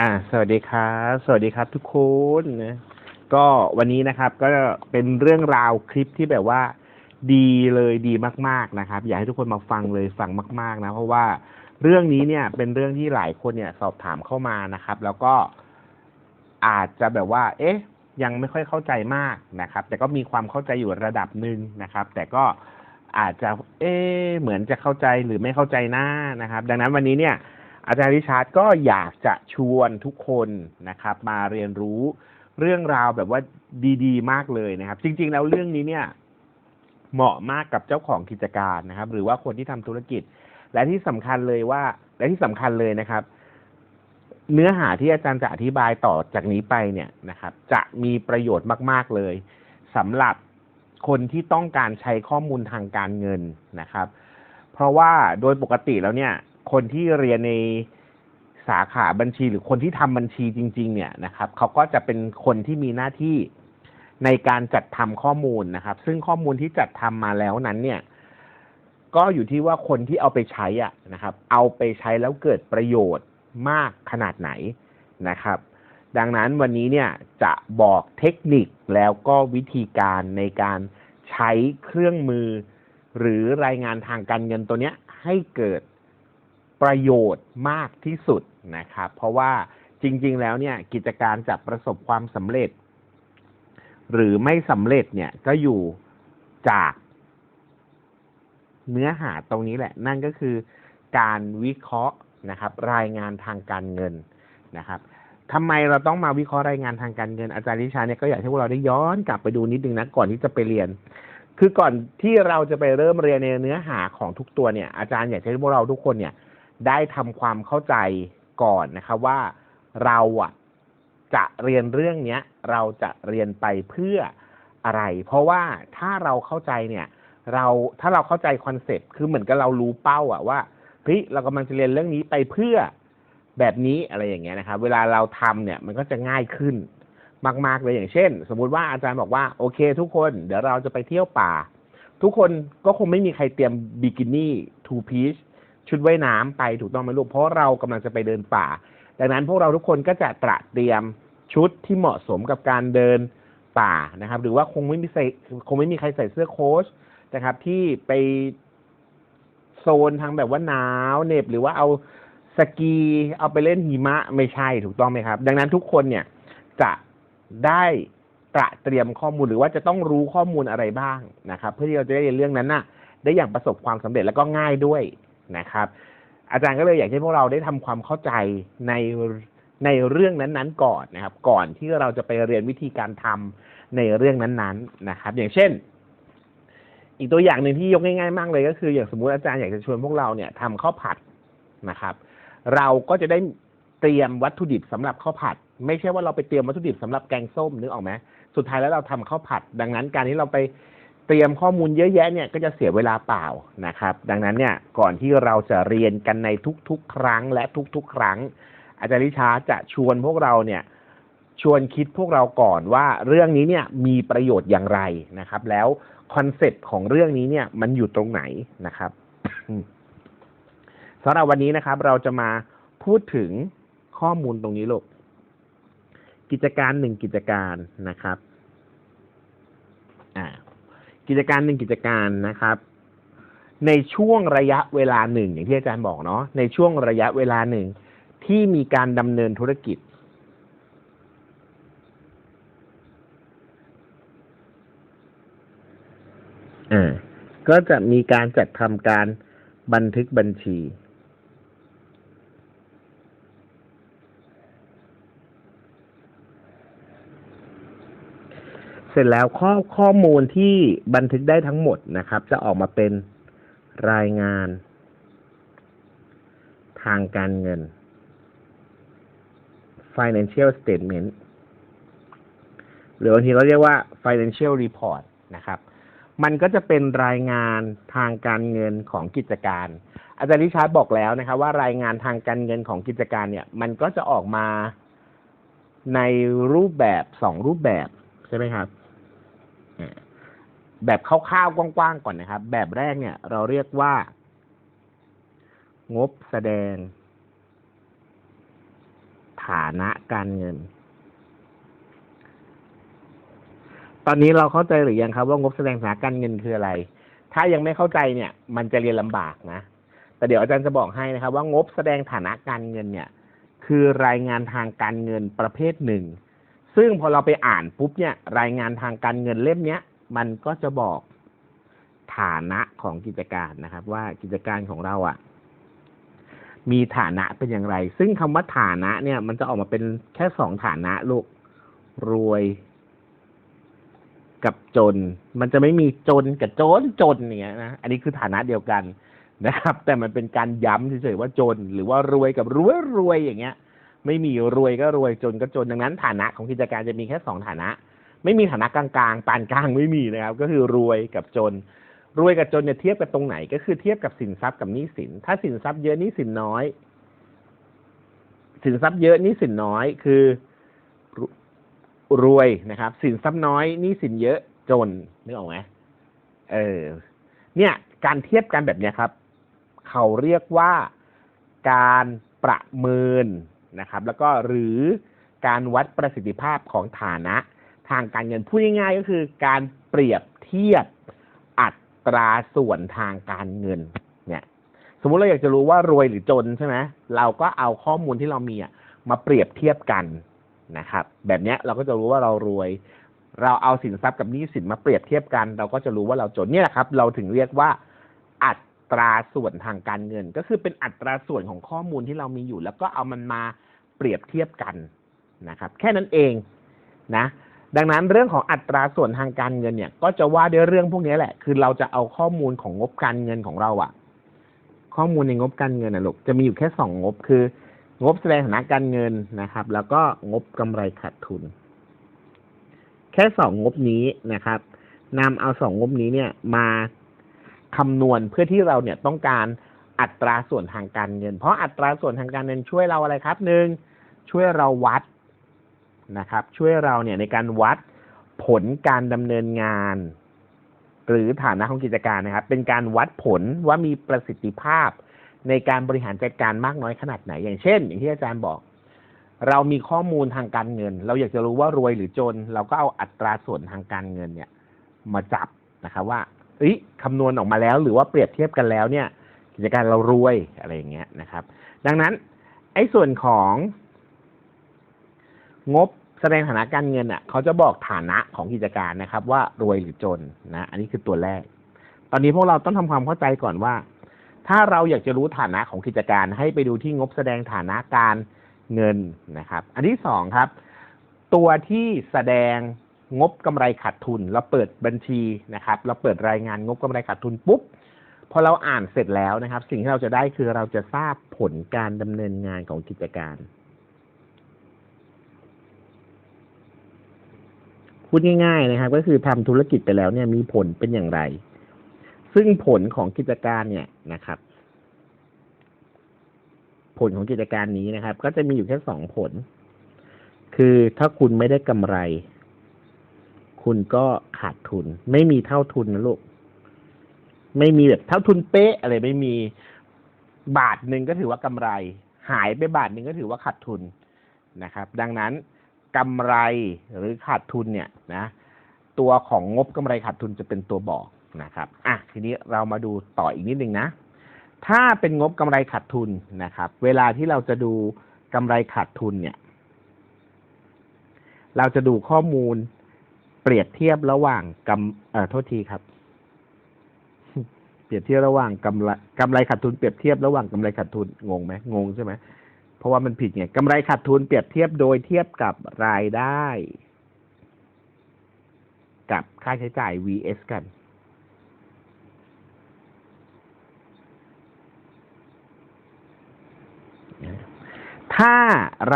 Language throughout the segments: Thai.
อ่า สวัสดีครับ สวัสดีครับทุกคนนะ ก็วันนี้นะครับ ก็เป็นเรื่องราวคลิปที่แบบว่า ดีเลยดีมาก ๆนะครับ อยากให้ทุกคนมาฟังเลยฟังมาก ๆ นะ เพราะว่าเรื่องนี้เนี่ย เป็นเรื่องที่หลายคนเนี่ย สอบถามเข้ามานะครับ แล้วก็อาจจะแบบว่า เอ๊ะ ยังไม่ค่อยเข้าใจมากนะครับ แต่ก็มีความเข้าใจอยู่ระดับหนึ่งนะครับ แต่ก็อาจจะ เอ๊ะเหมือนจะเข้าใจหรือไม่เข้าใจหน้านะครับ ดังนั้นวันนี้เนี่ย อาจารย์ริชาร์ดก็อยากจะชวนทุกคนนะครับ มาเรียนรู้เรื่องราวแบบว่าดีๆ มากเลยนะครับ จริง ๆ แล้วเรื่องนี้เนี่ยเหมาะมากกับเจ้าของกิจการนะครับ หรือว่าคนที่ทำธุรกิจ และที่สำคัญเลยว่า และที่สำคัญเลยนะครับ เนื้อหาที่อาจารย์จะอธิบายต่อจากนี้ไปเนี่ยนะครับ จะมีประโยชน์มาก ๆ เลยสำหรับคนที่ต้องการใช้ข้อมูลทางการเงินนะครับ เพราะว่าโดยปกติแล้วเนี่ย คนที่เรียนในสาขาบัญชีหรือคนที่ทำบัญชีจริง ๆ เนี่ยนะครับเขาก็จะเป็นคนที่มีหน้าที่ในการจัดทำข้อมูลนะครับ ซึ่งข้อมูลที่จัดทำมาแล้วนั้นเนี่ย ก็อยู่ที่ว่าคนที่เอาไปใช้อะนะครับ เอาไปใช้แล้วเกิดประโยชน์มากขนาดไหนนะครับ ดังนั้นวันนี้เนี่ยจะบอกเทคนิคแล้วก็วิธีการในการใช้เครื่องมือ หรือรายงานทางการเงินตัวเนี้ยให้เกิด ประโยชน์มากที่สุดนะครับ เพราะว่าจริง ๆ แล้วเนี่ยกิจการจะประสบความสำเร็จ หรือไม่สำเร็จเนี่ยก็อยู่จากเนื้อหาตรงนี้แหละ นั่นก็คือการวิเคราะห์นะครับ รายงานทางการเงินนะครับทำไมเราต้องมาวิเคราะห์รายงานทางการเงินอาจารย์ลิชาเนี่ยก็อยากให้พวกเราได้ย้อนกลับไปดูนิดนึงนะก่อนที่จะไปเรียน คือก่อนที่เราจะไปเริ่มเรียนในเนื้อหาของทุกตัวเนี่ยอาจารย์อยากให้พวกเราทุกคนเนี่ย ได้ทำความเข้าใจก่อนนะครับว่าเราอะจะเรียนเรื่องเนี้ยเราจะเรียนไปเพื่ออะไร เพราะว่าถ้าเราเข้าใจเนี่ย เราถ้าเราเข้าใจคอนเซ็ปต์คือเหมือนกับเรารู้เป้าอะว่าเฮ้ยเรากำลังจะเรียนเรื่องนี้ไปเพื่อแบบนี้อะไรอย่างเงี้ยนะครับ เวลาเราทำเนี่ยมันก็จะง่ายขึ้นมาก ๆ เลยอย่างเช่น สมมุติว่าอาจารย์บอกว่าโอเค ทุกคนเดี๋ยวเราจะไปเที่ยวป่า ทุกคนก็คงไม่มีใครเตรียมบิกินี่ทูพีช ชุดว่ายน้ำไปถูกต้องไหมลูกเพราะเรากำลังจะไปเดินป่า ดังนั้นพวกเราทุกคนก็จะตระเตรียมชุดที่เหมาะสมกับการเดินป่านะครับ หรือว่าคงไม่มีใส่คงไม่มีใครใส่เสื้อโค้ชนะครับ ที่ไปโซนทางแบบว่าหนาวเหน็บหรือว่าเอาสกีเอาไปเล่นหิมะไม่ใช่ถูกต้องไหมครับ ดังนั้นทุกคนเนี่ยจะได้ตระเตรียมข้อมูลหรือว่าจะต้องรู้ข้อมูลอะไรบ้างนะครับ เพื่อที่เราจะได้เรียนเรื่องนั้นน่ะ ได้อย่างประสบความสำเร็จแล้วก็ง่ายด้วย นะครับ อาจารย์ก็เลยอยากให้พวกเราได้ทำความเข้าใจในในเรื่องนั้นๆก่อนนะครับ ก่อนที่เราจะไปเรียนวิธีการทำในเรื่องนั้นๆนะครับ อย่างเช่น อีกตัวอย่างหนึ่งที่ยกง่ายๆมากเลยก็คือ อย่างสมมุติอาจารย์อยากจะชวนพวกเราเนี่ยทำข้าวผัดนะครับ เราก็จะได้เตรียมวัตถุดิบสำหรับข้าวผัด ไม่ใช่ว่าเราไปเตรียมวัตถุดิบสำหรับแกงส้มนึกออกไหมสุดท้ายแล้วเราทำข้าวผัด ดังนั้นการที่เราไป เตรียมข้อมูลเยอะแยะเนี่ยก็จะเสียเวลาเปล่านะครับ ดังนั้นเนี่ยก่อนที่เราจะเรียนกันในทุกๆ ครั้งและทุกๆ ครั้ง อาจารย์ลิชาจะชวนพวกเราเนี่ยชวนคิดพวกเราก่อนว่าเรื่องนี้เนี่ยมีประโยชน์อย่างไรนะครับ แล้วคอนเซ็ปต์ของเรื่องนี้เนี่ยมันอยู่ตรงไหนนะครับสำหรับวันนี้นะครับ เราจะมาพูดถึงข้อมูลตรงนี้ลูกกิจการหนึ่งกิจการนะครับ อ่า กิจการหนึ่งกิจการนะครับ ในช่วงระยะเวลาหนึ่งอย่างที่อาจารย์บอกเนาะในช่วงระยะเวลาหนึ่งที่มีการดำเนินธุรกิจ อ่า ก็จะมีการจัดทำการบันทึกบัญชี เสร็จแล้วข้อข้อมูลที่บันทึกได้ทั้งหมดนะครับ จะออกมาเป็นรายงาน ทางการเงิน financial statement หรือบางทีเราเรียกว่า financial report นะครับ มันก็จะเป็นรายงานทางการเงินของกิจการ อาจารย์ริชาร์ดบอกแล้วนะครับ ว่ารายงานทางการเงินของกิจการเนี่ย มันก็จะออกมาในรูปแบบสองรูปแบบใช่ไหมครับ แบบคร่าวๆกว้างๆก่อนนะครับ แบบแรกเนี่ยเราเรียกว่า งบแสดง ฐานะการเงิน ตอนนี้เราเข้าใจหรือยังครับ ว่างบแสดงฐานะการเงินคืออะไร ถ้ายังไม่เข้าใจเนี่ย มันจะเรียนลำบากนะ แต่เดี๋ยวอาจารย์จะบอกให้นะครับ ว่างบแสดงฐานะการเงินเนี่ย คือรายงานทางการเงินประเภทหนึ่ง ซึ่งพอเราไปอ่านปุ๊บเนี่ย รายงานทางการเงินเล่มเนี้ย มันก็จะบอกฐานะของกิจการนะครับ ว่ากิจการของเราอะ่ะ มีฐานะเป็นอย่างไร ซึ่งคำว่าฐานะเนี่ย มันจะออกมาเป็นแค่สองฐานะลูกรวยกับจน มันจะไม่มีจนกับจนจนอย่างเงี้ยนะ อันนี้คือฐานะเดียวกันนะครับ แต่มันเป็นการย้ำเฉยๆว่าจน หรือว่ารวยกับรวยรวยอย่างเงี้ย ไม่มีรวยก็รวยจนก็จนดังนั้นฐานะของกิจการจะมีแค่สองฐานะ ไม่มีฐานะกลางๆปานกลางไม่มีนะครับ ก็คือรวยกับจน รวยกับจนเนี่ยเทียบกันตรงไหน ก็คือเทียบกับสินทรัพย์กับหนี้สิน ถ้าสินทรัพย์เยอะหนี้สินน้อย สินทรัพย์เยอะหนี้สินน้อยคือรรวยนะครับ สินทรัพย์น้อยหนี้สินเยอะจนนึกออกไหมเออ เนี่ย การเทียบกันแบบเนี้ยครับ เขาเรียกว่าการประเมินนะครับ แล้วก็หรือการวัดประสิทธิภาพของฐานะ ทางการเงินพูดง่ายๆก็คือการเปรียบเทียบอัตราส่วนทางการเงิน เนี่ย สมมุติเราอยากจะรู้ว่ารวยหรือจนใช่ไหมเราก็เอาข้อมูลที่เรามีอะมาเปรียบเทียบกันนะครับ แบบนี้เราก็จะรู้ว่าเรารวย เราเอาสินทรัพย์กับหนี้สินมาเปรียบเทียบกัน เราก็จะรู้ว่าเราจนเนี่ยแหละครับ เราถึงเรียกว่าอัตราส่วนทางการเงิน ก็คือเป็นอัตราส่วนของข้อมูลที่เรามีอยู่ แล้วก็เอามันมาเปรียบเทียบกันนะครับ แค่นั้นเองนะ ดังนั้นเรื่องของอัตราส่วนทางการเงินเนี่ย ก็จะว่าด้วยเรื่องพวกนี้แหละ คือเราจะเอาข้อมูลของงบการเงินของเราอะข้อมูลในงบการเงินนะลูกจะมีอยู่แค่สองงบคืองบแสดงฐานะการเงินนะครับ แล้วก็งบกำไรขาดทุน แค่สองงบนี้นะครับนำเอาสองงบนี้เนี่ยมาคำนวณเพื่อที่เราเนี่ยต้องการอัตราส่วนทางการเงิน เพราะอัตราส่วนทางการเงินช่วยเราอะไรครับหนึ่งช่วยเราวัด นะครับ ช่วยเราเนี่ยในการวัดผลการดำเนินงาน หรือฐานะของกิจการนะครับ เป็นการวัดผลว่ามีประสิทธิภาพในการบริหารจัดการมากน้อยขนาดไหน อย่างเช่น อย่างที่อาจารย์บอก เรามีข้อมูลทางการเงิน เราอยากจะรู้ว่ารวยหรือจน เราก็เอาอัตราส่วนทางการเงินเนี่ย มาจับนะครับว่าเอ้ยคำนวณออกมาแล้ว หรือว่าเปรียบเทียบกันแล้วเนี่ย กิจการเรารวยอะไรอย่างเงี้ยนะครับ ดังนั้นไอ้ส่วนของ งบแสดงฐานะการเงินอะเขาจะบอกฐานะของกิจการนะครับ ว่ารวยหรือจนนะ อันนี้คือตัวแรก ตอนนี้พวกเราต้องทำความเข้าใจก่อนว่า ถ้าเราอยากจะรู้ฐานะของกิจการให้ไปดูที่งบแสดงฐานะการเงินนะครับ อันที่สองครับ ตัวที่แสดงงบกำไรขาดทุน เราเปิดบัญชีนะครับ เราเปิดรายงานงบกำไรขาดทุนปุ๊บพอเราอ่านเสร็จแล้วนะครับ สิ่งที่เราจะได้คือเราจะทราบผลการดำเนินงานของกิจการ พูดง่ายๆนะครับ ก็คือทำธุรกิจไปแล้วเนี่ยมีผลเป็นอย่างไร ซึ่งผลของกิจการเนี่ยนะครับ ผลของกิจการนี้นะครับ ก็จะมีอยู่แค่สองผล คือถ้าคุณไม่ได้กำไร คุณก็ขาดทุน ไม่มีเท่าทุนนะลูกไม่มีแบบเท่าทุนเป๊ะอะไรไม่มีบาทหนึ่งก็ถือว่ากำไร หายไปบาทหนึ่งก็ถือว่าขาดทุนนะครับ ดังนั้น กำไรหรือขาดทุนเนี่ยนะตัวของงบกำไรขาดทุนจะเป็นตัวบอกนะครับอะทีนี้เรามาดูต่ออีกนิดนึงนะ ถ้าเป็นงบกำไรขาดทุนนะครับ เวลาที่เราจะดูกำไรขาดทุนเนี่ย เราจะดูข้อมูลเปรียบเทียบระหว่างกำเอ่อโทษทีครับ เปรียบเทียบระหว่างกำไรกำไรขาดทุนเปรียบเทียบระหว่างกำไรขาดทุนงงไหมงงใช่ไหม ราะว่ามันผิดไงกำไรขาดทุนเปรียบเทียบโดยเทียบกับรายได้ กับค่าใช้จ่าย vs กัน ถ้า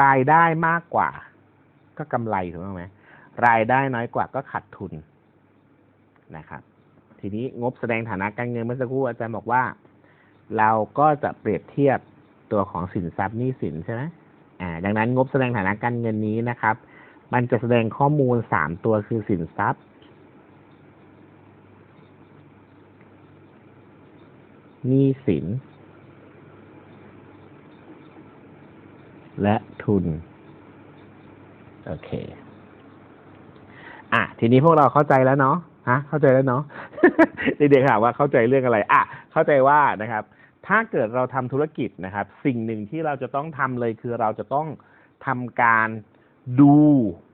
รายได้มากกว่า ก็กำไรถูกไหมรายได้น้อยกว่าก็ขาดทุนนะครับ ทีนี้งบแสดงฐานะการเงินเมื่อสักครู่อาจารย์บอกว่า เราก็จะเปรียบเทียบ ตัวของสินทรัพย์หนี้สินใช่ไหมอ่า ดังนั้นงบแสดงฐานะการเงินนี้นะครับ มันจะแสดงข้อมูลสามตัวคือสินทรัพย์ หนี้สิน และทุน โอเค อะ ทีนี้พวกเราเข้าใจแล้วเนาะฮะเข้าใจแล้วเนาะเด็กๆถามว่าเข้าใจเรื่องอะไร อะ เข้าใจว่านะครับ ถ้าเกิดเราทำธุรกิจนะครับ สิ่งหนึ่งที่เราจะต้องทำเลยคือเราจะต้องทำการดู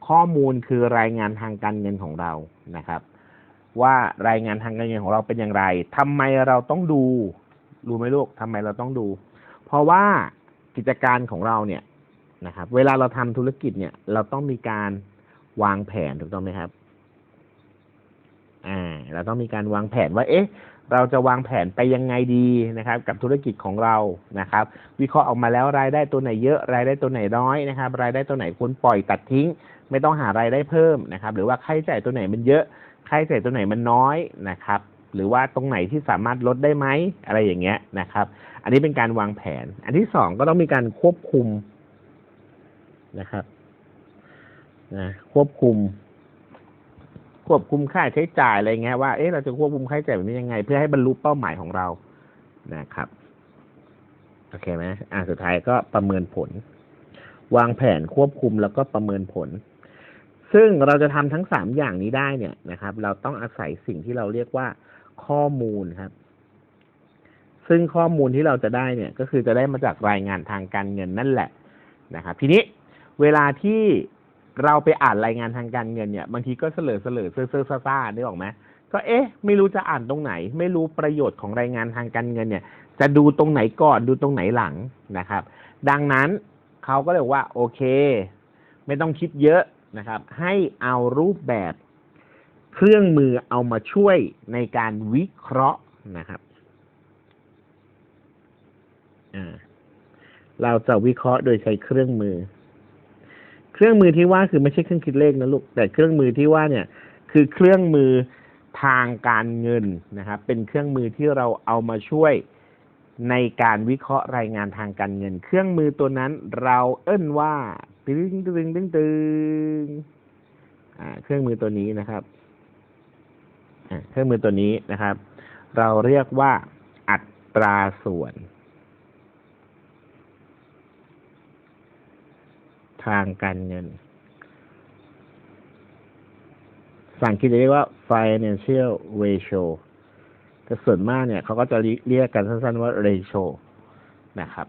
ข้อมูลคือรายงานทางการเงินของเรานะครับ ว่ารายงานทางการเงินของเราเป็นอย่างไรทำไมเราต้องดู รู้ไหมลูกทำไมเราต้องดู เพราะว่ากิจการของเราเนี่ยนะครับ เวลาเราทำธุรกิจเนี่ย เราต้องมีการวางแผนถูกต้องไหมครับ อ่า เราต้องมีการวางแผนว่า เอ๊ะ เราจะวางแผนไปยังไงดีนะครับ กับธุรกิจของเรานะครับ วิเคราะห์ออกมาแล้วรายได้ตัวไหนเยอะรายได้ตัวไหนน้อยนะครับ รายได้ตัวไหนควรปล่อยตัดทิ้ง ไม่ต้องหารายได้เพิ่มนะครับ หรือว่าค่าใช้จ่ายตัวไหนมันเยอะค่าใช้จ่ายตัวไหนมันน้อยนะครับ หรือว่าตรงไหนที่สามารถลดได้ไหมอะไรอย่างเงี้ยนะครับ อันนี้เป็นการวางแผน อันที่สองก็ต้องมีการควบคุมนะครับนะควบคุม ควบคุมค่าใช้จ่ายอะไรเงี้ยว่าเอ๊ะเราจะควบคุมค่าใช้จ่ายแบบนี้ยังไง เพื่อให้บรรลุเป้าหมายของเรานะครับโอเคไหมอ่าสุดท้ายก็ประเมินผล วางแผนควบคุมแล้วก็ประเมินผล ซึ่งเราจะทำทั้งสามอย่างนี้ได้เนี่ยนะครับ เราต้องอาศัยสิ่งที่เราเรียกว่าข้อมูลครับ ซึ่งข้อมูลที่เราจะได้เนี่ย ก็คือจะได้มาจากรายงานทางการเงินนั่นแหละนะครับ ทีนี้เวลาที่ เราไปอ่านรายงานทางการเงินเนี่ยบางทีก็เสลอเสลอเซ่อเซ่อซ่าๆนึกออกไหมก็เอ๊ะ ไม่รู้จะอ่านตรงไหน ไม่รู้ประโยชน์ของรายงานทางการเงินเนี่ย จะดูตรงไหนก่อนดูตรงไหนหลังนะครับ ดังนั้นเขาก็เลยว่าโอเค ไม่ต้องคิดเยอะนะครับ ให้เอารูปแบบ เครื่องมือเอามาช่วยในการวิเคราะห์นะครับเราจะวิเคราะห์โดยใช้เครื่องมือ เครื่องมือที่ว่าคือไม่ใช่เครื่องคิดเลขนะลูก แต่เครื่องมือที่ว่าเนี่ยคือเครื่องมือทางการเงินนะครับ เป็นเครื่องมือที่เราเอามาช่วยในการวิเคราะห์รายงานทางการเงิน เครื่องมือตัวนั้นเราเอิ้นว่าตึงตึงตึงตึงอ่าเครื่องมือตัวนี้นะครับเครื่องมือตัวนี้นะครับ เราเรียกว่าอัตราส่วน ทางการเงินสังคิดจะเรียกว่า financial ratio แต่ส่วนมากเนี่ยเขาก็จะเรียกกันสั้น ๆว่า ratio นะครับ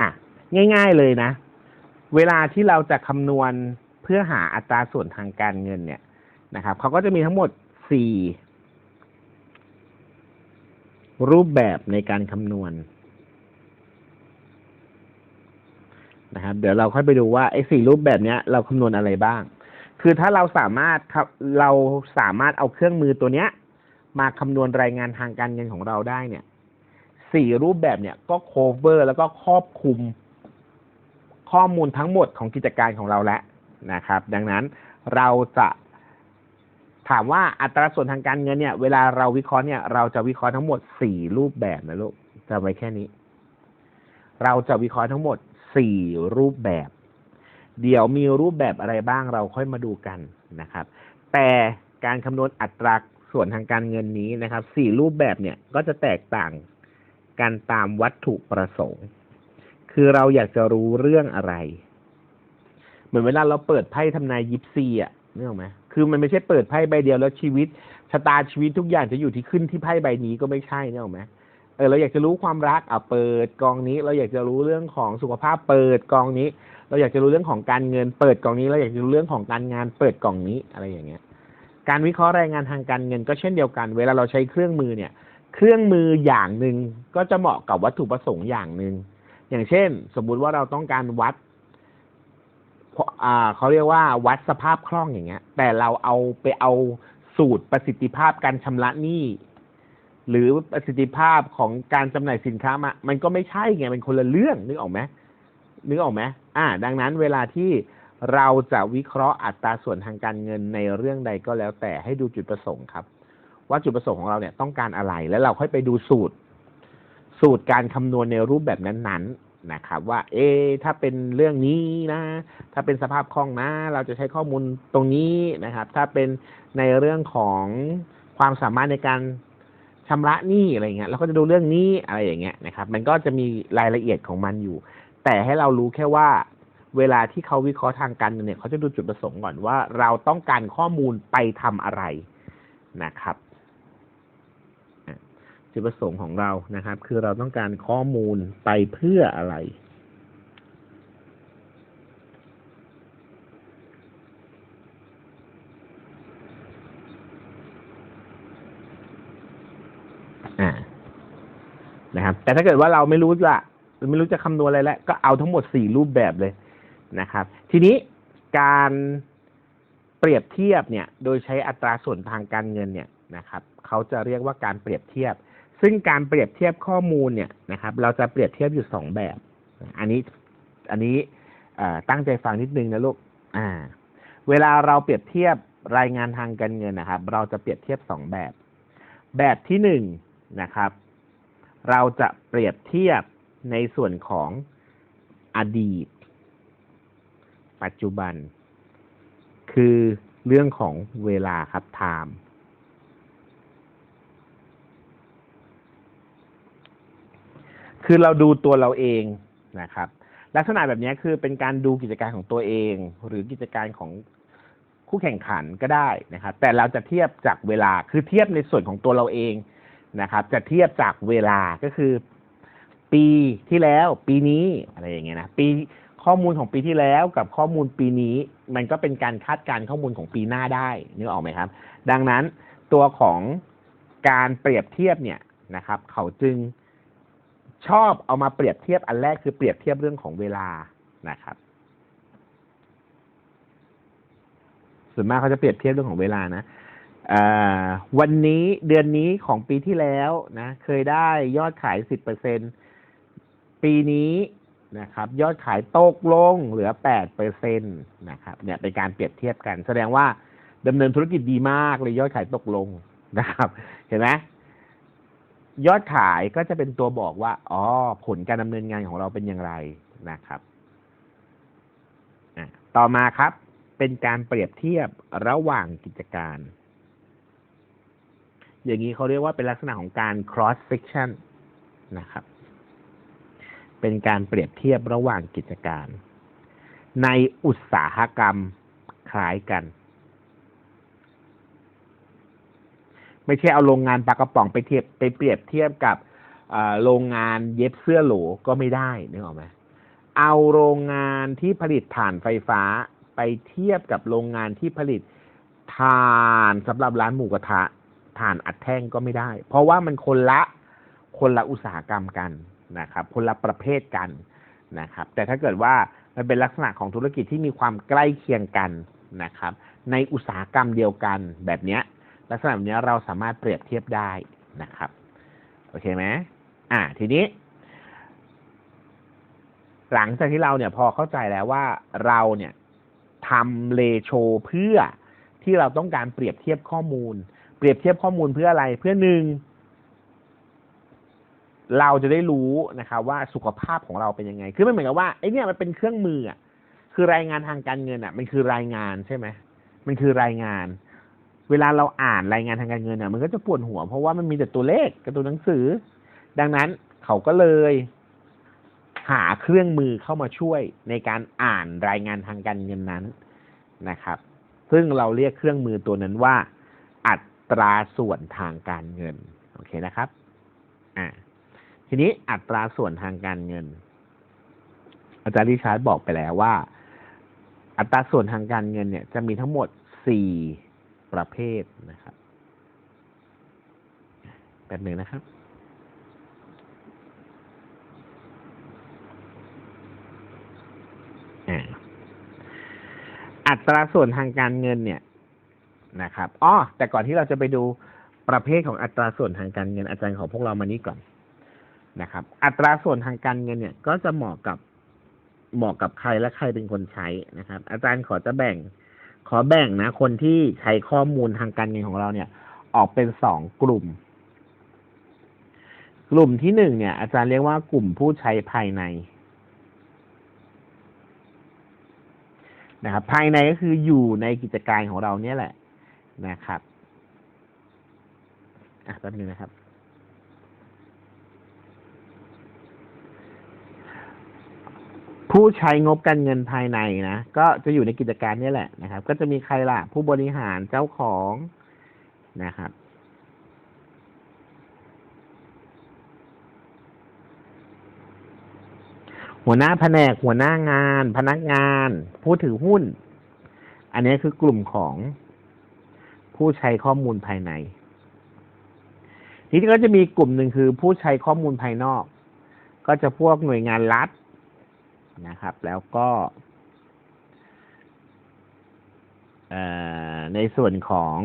อะ ง่ายๆเลยนะ เวลาที่เราจะคำนวณเพื่อหาอัตราส่วนทางการเงินเนี่ยนะครับเขาก็จะมีทั้งหมดสี่รูปแบบในการคำนวณ นะครับ เดี๋ยวเราค่อยไปดูว่าไอ้สี่รูปแบบเนี้ยเราคำนวณอะไรบ้าง คือถ้าเราสามารถเราสามารถเอาเครื่องมือตัวเนี้ย มาคำนวณรายงานทางการเงินของเราได้เนี่ยสี่รูปแบบเนี่ยก็ cover แล้วก็ครอบคลุมข้อมูลทั้งหมดของกิจการของเราแล้วนะครับ ดังนั้นเราจะถามว่าอัตราส่วนทางการเงินเนี่ย เวลาเราวิเคราะห์เนี่ยเราจะวิเคราะห์ทั้งหมดสี่รูปแบบนะลูกจำไว้แค่นี้ เราจะวิเคราะห์ทั้งหมด สี่รูปแบบ เดี๋ยวมีรูปแบบอะไรบ้างเราค่อยมาดูกันนะครับ แต่การคำนวณอัตราส่วนทางการเงินนี้นะครับสี่รูปแบบเนี่ยก็จะแตกต่างกันตามวัตถุประสงค์ คือเราอยากจะรู้เรื่องอะไร เหมือนเวลาเราเปิดไพ่ทำนายยิปซีอะนึกออกไหมคือมันไม่ใช่เปิดไพ่ใบเดียวแล้วชีวิตชะตาชีวิตทุกอย่างจะอยู่ที่ขึ้นที่ไพ่ใบนี้ก็ไม่ใช่นึกออกไหม เออเราอยากจะรู้ความรักอะเปิดกองนี้ เราอยากจะรู้เรื่องของสุขภาพเปิดกองนี้ เราอยากจะรู้เรื่องของการเงิน เปิดกองนี้ เราอยากจะรู้เรื่องของการงาน เปิดกล่องนี้อะไรอย่างเงี้ย การวิเคราะห์รายงานทางการเงินก็เช่นเดียวกัน เวลาเราใช้เครื่องมือเนี่ย เครื่องมืออย่างหนึ่งก็จะเหมาะกับวัตถุประสงค์อย่างหนึ่งอย่างเช่น สมมุติว่าเราต้องการวัดเขาเรียกว่าวัดสภาพคล่องอย่างเงี้ย แต่เราเอาไปเอาสูตรประสิทธิภาพการชำระหนี้ หรือประสิทธิภาพของการจำหน่ายสินค้ามามันก็ไม่ใช่ไงเป็นคนละเรื่องนึกออกไหมนึกออกไหมอ่า ดังนั้นเวลาที่เราจะวิเคราะห์อัตราส่วนทางการเงินในเรื่องใดก็แล้วแต่ให้ดูจุดประสงค์ครับ ว่าจุดประสงค์ของเราเนี่ยต้องการอะไรแล้วเราค่อยไปดูสูตร สูตรการคำนวณในรูปแบบนั้นๆนะครับว่า เอ ถ้าเป็นเรื่องนี้นะ ถ้าเป็นสภาพคล่องนะ เราจะใช้ข้อมูลตรงนี้นะครับ ถ้าเป็นในเรื่องของความสามารถในการ ชำระหนี้อะไรเงี้ยเราก็จะดูเรื่องนี้อะไรอย่างเงี้ยนะครับ มันก็จะมีรายละเอียดของมันอยู่ แต่ให้เรารู้แค่ว่า เวลาที่เขาวิเคราะห์ทางการเงินเนี่ยเขาจะดูจุดประสงค์ก่อนว่า เราต้องการข้อมูลไปทำอะไรนะครับจุดประสงค์ของเรานะครับ คือเราต้องการข้อมูลไปเพื่ออะไร อ่านะครับ แต่ถ้าเกิดว่าเราไม่รู้ละไม่รู้จะคำนวณอะไรแล้ว ก็เอาทั้งหมดสี่รูปแบบเลยนะครับ ทีนี้การเปรียบเทียบเนี่ย โดยใช้อัตราส่วนทางการเงินเนี่ยนะครับเขาจะเรียกว่าการเปรียบเทียบ ซึ่งการเปรียบเทียบข้อมูลเนี่ยนะครับ เราจะเปรียบเทียบอยู่สองแบบ อันนี้อันนี้ตั้งใจฟังนิดนึงนะลูกอ่า เวลาเราเปรียบเทียบรายงานทางการเงินนะครับ เราจะเปรียบเทียบสองแบบ แบบที่หนึ่ง นะครับ เราจะเปรียบเทียบในส่วนของอดีต ปัจจุบัน คือเรื่องของเวลาครับ time คือเราดูตัวเราเองนะครับ ลักษณะแบบนี้คือเป็นการดูกิจการของตัวเอง หรือกิจการของคู่แข่งขันก็ได้นะครับ แต่เราจะเทียบจากเวลาคือเทียบในส่วนของตัวเราเอง นะครับ จะเทียบจากเวลาก็คือ ปีที่แล้ว ปีนี้อะไรอย่างเงี้ยนะปีข้อมูลของปีที่แล้วกับข้อมูลปีนี้ มันก็เป็นการคาดการณ์ข้อมูลของปีหน้าได้นึกออกไหมครับ ดังนั้นตัวของการเปรียบเทียบเนี่ยนะครับ เขาจึงชอบเอามาเปรียบเทียบอันแรกคือเปรียบเทียบเรื่องของเวลานะครับ ส่วนมากเขาจะเปรียบเทียบเรื่องของเวลานะ วันนี้เดือนนี้ของปีที่แล้วนะ เคยได้ยอดขายสิบเปอร์เซ็นปีนี้นะครับ ยอดขายตกลงเหลือแปดเปอร์เซ็นตนะครับ เนี่ยเป็นการเปรียบเทียบกัน แสดงว่าดำเนินธุรกิจดีมากเลยยอดขายตกลงนะครับ เห็นไหมยอดขายก็จะเป็นตัวบอกว่า อ๋อ ผลการดำเนินงานของเราเป็นอย่างไรนะครับต่อมาครับ เป็นการเปรียบเทียบระหว่างกิจการ อย่างนี้เขาเรียกว่าเป็นลักษณะของการ cross section นะครับ เป็นการเปรียบเทียบระหว่างกิจการ ในอุตสาหกรรมคล้ายกัน ไม่ใช่เอาโรงงานปลากระป๋องไปเทียบไปเปรียบเทียบกับโรงงานเย็บเสื้อโหลก็ไม่ได้นึกออกไหมเอาโรงงานที่ผลิตถ่านไฟฟ้าไปเทียบกับโรงงานที่ผลิตถ่านสำหรับร้านหมูกระทะ ถ่านอัดแท่งก็ไม่ได้ เพราะว่ามันคนละคนละอุตสาหกรรมกันนะครับ คนละประเภทกันนะครับ แต่ถ้าเกิดว่ามันเป็นลักษณะของธุรกิจที่มีความใกล้เคียงกันนะครับ ในอุตสาหกรรมเดียวกันแบบนี้ลักษณะแบบนี้เราสามารถเปรียบเทียบได้นะครับโอเคไหมอ่า ทีนี้ หลังจากที่เราเนี่ยพอเข้าใจแล้วว่าเราเนี่ยทำเลโชเพื่อที่เราต้องการเปรียบเทียบข้อมูล เปรียบเทียบข้อมูลเพื่ออะไรเพื่อหนึ่งเราจะได้รู้นะครับว่าสุขภาพของเราเป็นยังไง คือมันเหมือนกับว่าไอ้นี่มันเป็นเครื่องมืออะคือรายงานทางการเงินอะ มันคือรายงานใช่ไหมมันคือรายงาน เวลาเราอ่านรายงานทางการเงินอะ มันก็จะปวดหัว เพราะว่ามันมีแต่ตัวเลขกับตัวหนังสือ ดังนั้นเขาก็เลย หาเครื่องมือเข้ามาช่วยในการอ่านรายงานทางการเงินนั้นนะครับ ซึ่งเราเรียกเครื่องมือตัวนั้นว่าอั ตราส่วนทางการเงิน โอเคนะครับ อ่า ทีนี้อัตราส่วนทางการเงิน อาจารย์ริชาร์ดบอกไปแล้วว่า อัตราส่วนทางการเงินเนี่ย จะมีทั้งหมดสี่ประเภทนะครับแป๊บหนึ่งนะครับอ่าอัตราส่วนทางการเงินเนี่ย นะครับอ๋อแต่ก่อนที่เราจะไปดูประเภทของอัตราส่วนทางการเงินอาจารย์ของพวกเรามานี้ก่อนนะครับ อัตราส่วนทางการเงินเนี่ย ก็จะเหมาะกับเหมาะกับใครและใครเป็นคนใช้นะครับ อาจารย์ขอจะแบ่ง ขอแบ่งนะ คนที่ใช้ข้อมูลทางการเงินของเราเนี่ย ออกเป็นสองกลุ่ม กลุ่มที่หนึ่งเนี่ย อาจารย์เรียกว่ากลุ่มผู้ใช้ภายในนะครับ ภายในก็คืออยู่ในกิจการของเราเนี่ยแหละ นะครับ อะแป๊บนึงนะครับ ผู้ใช้งบการเงินภายในนะ ก็จะอยู่ในกิจการนี่แหละนะครับ ก็จะมีใครล่ะ ผู้บริหารเจ้าของนะครับหัวหน้าแผนกหัวหน้างาน พนักงาน ผู้ถือหุ้น อันนี้คือกลุ่มของ ผู้ใช้ข้อมูลภายใน ทีนี้ก็จะมีกลุ่มหนึ่งคือผู้ใช้ข้อมูลภายนอก ก็จะพวกหน่วยงานรัฐนะครับ แล้วก็ในส่วนของ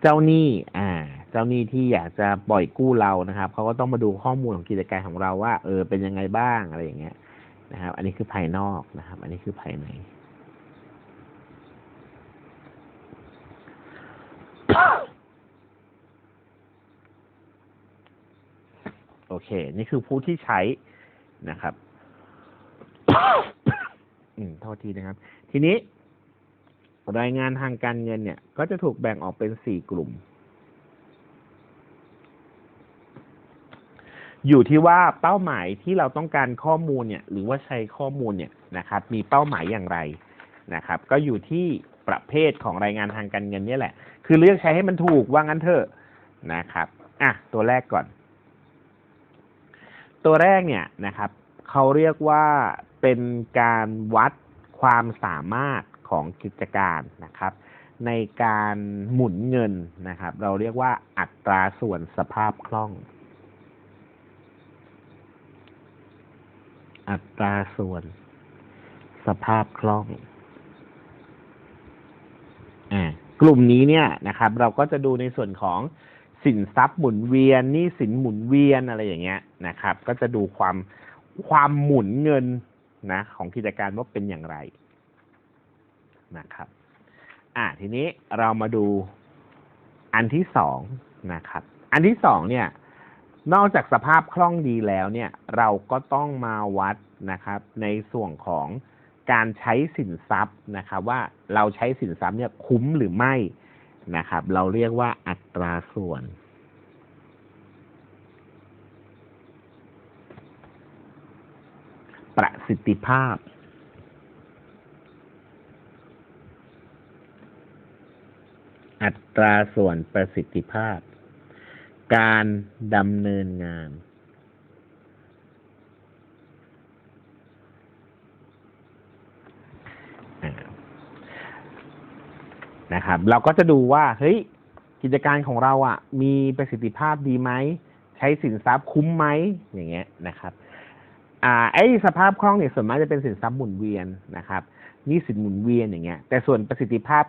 เจ้าหนี้ อ่า เจ้าหนี้ที่อยากจะปล่อยกู้เรานะครับเขาก็ต้องมาดูข้อมูลของกิจการของเราว่า เออ เป็นยังไงบ้างอะไรอย่างเงี้ยนะครับ อันนี้คือภายนอกนะครับ อันนี้คือภายใน โอ เค นี่คือผู้ที่ใช้นะครับอืมโทษทีนะครับ ทีนี้ รายงานทางการเงินเนี่ย ก็จะถูกแบ่งออกเป็นสี่กลุ่ม อยู่ที่ว่าเป้าหมายที่เราต้องการข้อมูลเนี่ย หรือว่าใช้ข้อมูลเนี่ยนะครับ มีเป้าหมายอย่างไรนะครับ ก็อยู่ที่ประเภทของรายงานทางการเงินนี่แหละ คือเลือกใช้ให้มันถูกว่างั้นเถอะนะครับ อะ ตัวแรกก่อน ตัวแรกเนี่ยนะครับเขาเรียกว่าเป็นการวัดความสามารถของกิจการนะครับ ในการหมุนเงินนะครับ เราเรียกว่าอัตราส่วนสภาพคล่อง อัตราส่วนสภาพคล่องอ่ากลุ่มนี้เนี่ยนะครับ เราก็จะดูในส่วนของ สินทรัพย์หมุนเวียนนี้สินหมุนเวียนอะไรอย่างเงี้ยนะครับ ก็จะดูความความหมุนเงินนะของกิจการว่าเป็นอย่างไรนะครับ อ่าทีนี้เรามาดูอันที่สองนะครับ อันที่สองเนี่ย นอกจากสภาพคล่องดีแล้วเนี่ย เราก็ต้องมาวัดนะครับ ในส่วนของการใช้สินทรัพย์นะครับ ว่าเราใช้สินทรัพย์เนี่ยคุ้มหรือไม่ นะครับ เราเรียกว่าอัตราส่วน ประสิทธิภาพ อัตราส่วนประสิทธิภาพ การดำเนินงาน นะครับ เราก็จะดูว่าเฮ้ยกิจการของเราอะ มีประสิทธิภาพดีไหมใช้สินทรัพย์คุ้มไหมอย่างเงี้ยนะครับอ่าไอ้สภาพคล่องเนี่ยส่วนมากจะเป็นสินทรัพย์หมุนเวียนนะครับนี่สินหมุนเวียนอย่างเงี้ย แต่ส่วนประสิทธิภาพ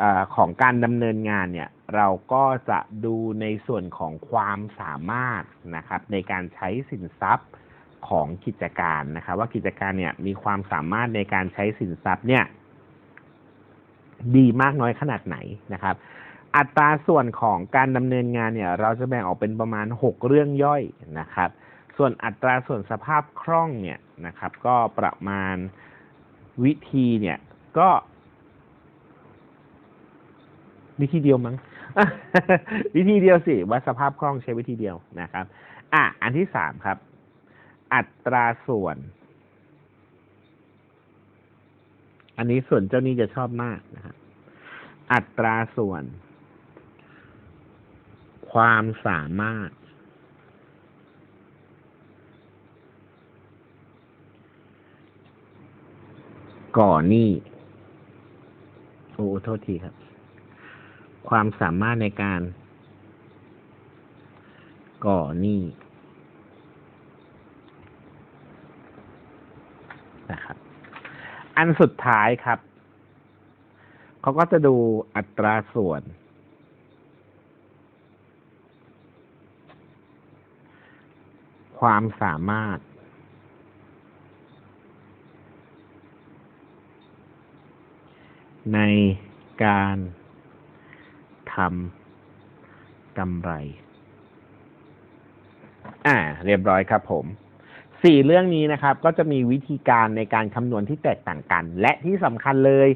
อของการดำเนินงานเนี่ย เราก็จะดูในส่วนของความสามารถนะครับ ในการใช้สินทรัพย์ของกิจการนะครับ ว่ากิจการเนี่ยมีความสามารถในการใช้สินทรัพย์เนี่ย ดีมากน้อยขนาดไหนนะครับ อัตราส่วนของการดำเนินงานเนี่ย เราจะแบ่งออกเป็นประมาณ 6 เรื่องย่อยนะครับ ส่วนอัตราส่วนสภาพคล่องเนี่ยนะครับ ก็ประมาณวิธีเนี่ยก็วิธีเดียวมั้งวิธีเดียวสิว่าสภาพคล่องใช้วิธีเดียวนะครับ อะอันที่สามครับ อัตราส่วน อันนี้ส่วนเจ้านี้จะชอบมากนะครับอัตราส่วน ความสามารถ ก่อหนี้โอ้โทษทีครับ ความสามารถในการ ก่อหนี้นะครับ อันสุดท้ายครับ เขาก็จะดูอัตราส่วน ความสามารถ ในการทำกำไร อ่า เรียบร้อยครับผม สี่เรื่องนี้นะครับ ก็จะมีวิธีการในการคำนวณที่แตกต่างกัน และที่สำคัญเลย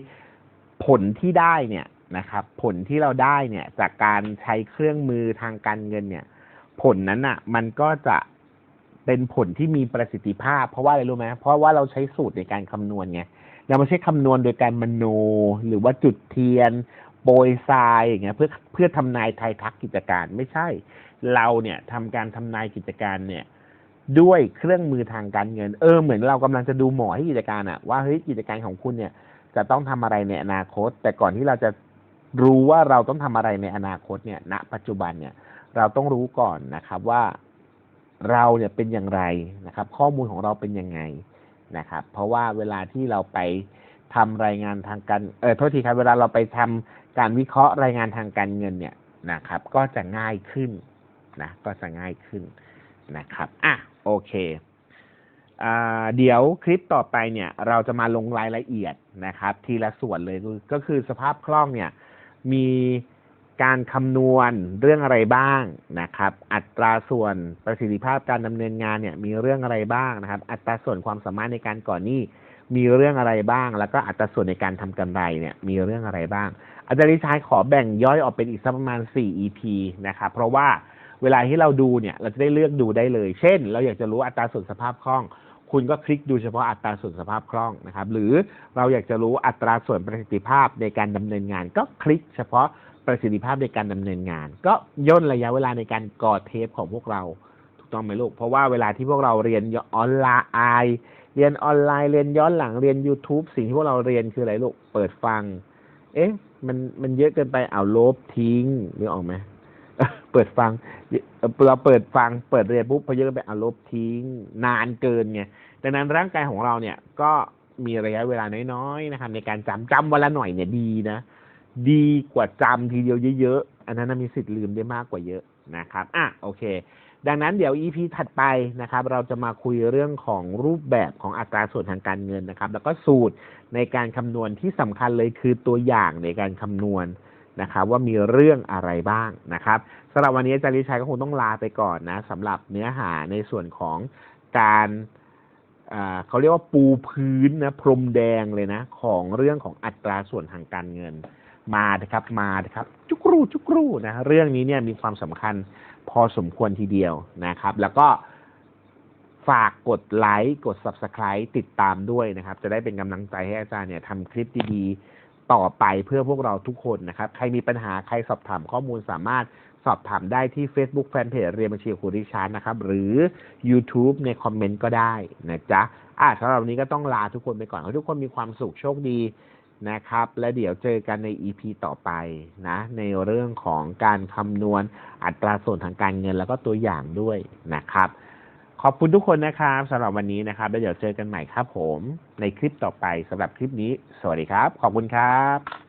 ผลที่ได้เนี่ยนะครับ ผลที่เราได้เนี่ยจากการใช้เครื่องมือทางการเงินเนี่ย ผลนั้นอะ มันก็จะเป็นผลที่มีประสิทธิภาพ เพราะว่าอะไรรู้ไหมเพราะว่าเราใช้สูตรในการคำนวณไงเราไม่ใช่คำนวณโดยการมโน หรือว่าจุดเทียนโปรยทรายอย่างเงี้ยเพื่อเพื่อทำนายทายทักกิจการไม่ใช่ เราเนี่ยทำการทำนายกิจการเนี่ย ด้วยเครื่องมือทางการเงิน เออเหมือนเรากำลังจะดูหมอให้กิจการอะว่าเฮ้ยกิจการของคุณเนี่ย จะต้องทำอะไรในอนาคต แต่ก่อนที่เราจะรู้ว่าเราต้องทำอะไรในอนาคตเนี่ย ณ ปัจจุบันเนี่ย เราต้องรู้ก่อนนะครับว่าเราเนี่ยเป็นอย่างไรนะครับ ข้อมูลของเราเป็นยังไงนะครับ เพราะว่าเวลาที่เราไปทำรายงานทางการเออโทษทีครับเวลาเราไปทำการวิเคราะห์รายงานทางการเงินเนี่ยนะครับ ก็จะง่ายขึ้นนะก็จะง่ายขึ้นนะครับอะ โอเคเดี๋ยวคลิปต่อไปเนี่ยเราจะมาลงรายละเอียดนะครับ ทีละส่วนเลยก็คือสภาพคล่องเนี่ยมีการคำนวณเรื่องอะไรบ้างนะครับ อัตราส่วนประสิทธิภาพการดำเนินงานเนี่ยมีเรื่องอะไรบ้างนะครับ อัตราส่วนความสามารถในการก่อนหนี้มีเรื่องอะไรบ้าง แล้วก็อัตราส่วนในการทำกำไรเนี่ยมีเรื่องอะไรบ้าง อาจารย์ลิชัยขอแบ่งย่อยออกเป็นอีกสักประมาณ 4 EP นะครับ เพราะว่า เวลาที่เราดูเนี่ย เราจะได้เลือกดูได้เลย เช่น เราอยากจะรู้อัตราส่วนสภาพคล่อง คุณก็คลิกดูเฉพาะอัตราส่วนสภาพคล่องนะครับ หรือเราอยากจะรู้อัตราส่วนประสิทธิภาพในการดำเนินงาน ก็คลิกเฉพาะประสิทธิภาพในการดำเนินงาน ก็ย่นระยะเวลาในการก่อเทปของพวกเราถูกต้องไหมลูก เพราะว่าเวลาที่พวกเราเรียนออนไลน์เรียนออนไลน์เรียนย้อนหลังเรียน YouTube สิ่งที่พวกเราเรียนคืออะไรลูกเปิดฟัง เอ๊ะมันมันเยอะเกินไปเอาลบทิ้งนึกออกไหม เปิดฟังเราเปิดฟังเปิดเรียนปุ๊บพอเยอะไปเอาลบทิ้ง นานเกินไงดังนั้นร่างกายของเราเนี่ย ก็มีระยะเวลาน้อยๆนะครับในการจำจำวันละหน่อยเนี่ยดีนะ ดีกว่าจำทีเดียวเยอะๆอันนั้นมีสิทธิ์ลืมได้มากกว่าเยอะนะครับอะโอเค ดังนั้นเดี๋ยว EP ถัดไปนะครับ เราจะมาคุยเรื่องของรูปแบบของอัตราส่วนทางการเงินนะครับ แล้วก็สูตรในการคำนวณที่สำคัญเลยคือตัวอย่างในการคำนวณ นะครับว่ามีเรื่องอะไรบ้างนะครับสำหรับวันนี้อาจารย์ลิชัยก็คงต้องลาไปก่อนนะสำหรับเนื้อหาในส่วนของการอ่าเขาเรียกว่าปูพื้นนะพรมแดงเลยนะ ของเรื่องของอัตราส่วนทางการเงินมานะครับมานะครับ จุกรูจุกรูนะเรื่องนี้เนี่ยมีความสำคัญพอสมควรทีเดียวนะครับ แล้วก็ฝากกดไลค์กด Subscribe ติดตามด้วยนะครับ จะได้เป็นกำลังใจให้อาจารย์เนี่ยทำคลิปดีๆ ต่อไปเพื่อพวกเราทุกคนนะครับ ใครมีปัญหาใครสอบถามข้อมูลสามารถสอบถามได้ที่ Facebook Fanpage เรียนบัญชีครูริชาร์ดนะครับ หรือ YouTube ในคอมเมนต์ก็ได้นะจ๊ะอะสำหรับวันนี้ก็ต้องลาทุกคนไปก่อนขอให้ทุกคนมีความสุขโชคดีนะครับ และเดี๋ยวเจอกันใน EP ต่อไปนะ ในเรื่องของการคำนวณอัตราส่วนทางการเงินแล้วก็ตัวอย่างด้วยนะครับ ขอบคุณทุกคนนะครับสำหรับวันนี้นะครับแล้วเดี๋ยวเจอกันใหม่ครับผม ในคลิปต่อไปสำหรับคลิปนี้ สวัสดีครับ ขอบคุณครับ